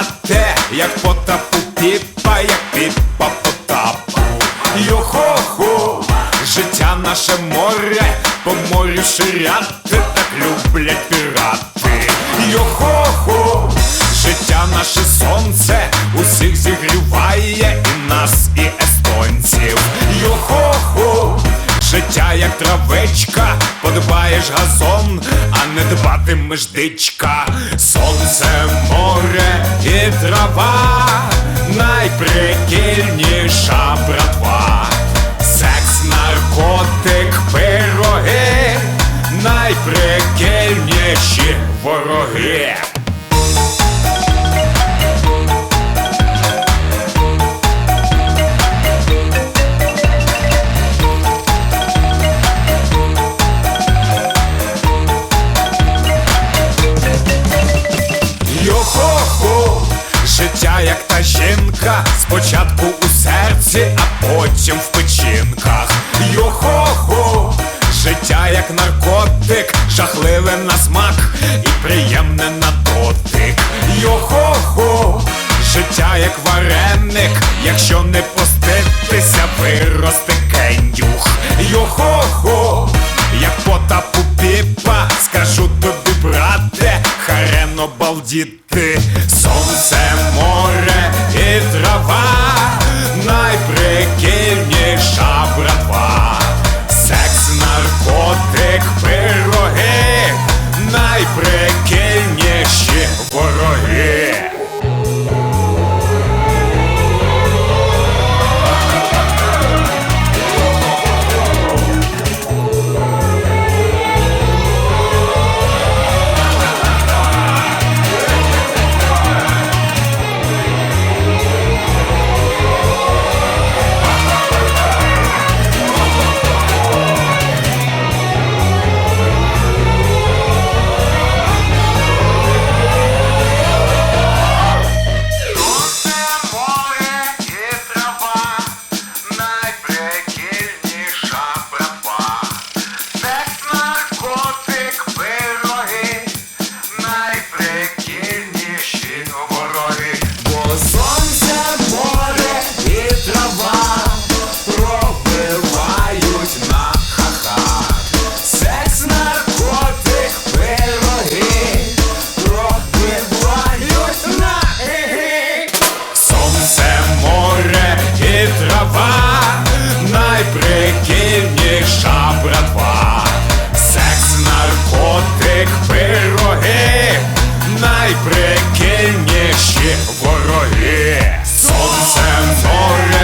брате, як потапу піпа, як піпа потапу. Йо-хо-хо, життя наше море, по морю ширяти, так люблять пірати. Йо-хо-хо, життя наше сонце, усіх зігріває і нас, і естонців. Йо-хо-хо, життя як травичка, подбаєш газон, а не дбатимеш дичка. Сонце, море і трава, найприкільніша братва. Секс, наркотик, пироги, найприкільніші вороги. Життя як та жінка, спочатку у серці, а потім в печінках. Балдіти, сонце, море і трава, найприкільніша братва. найприкільніші вороги, сонце море.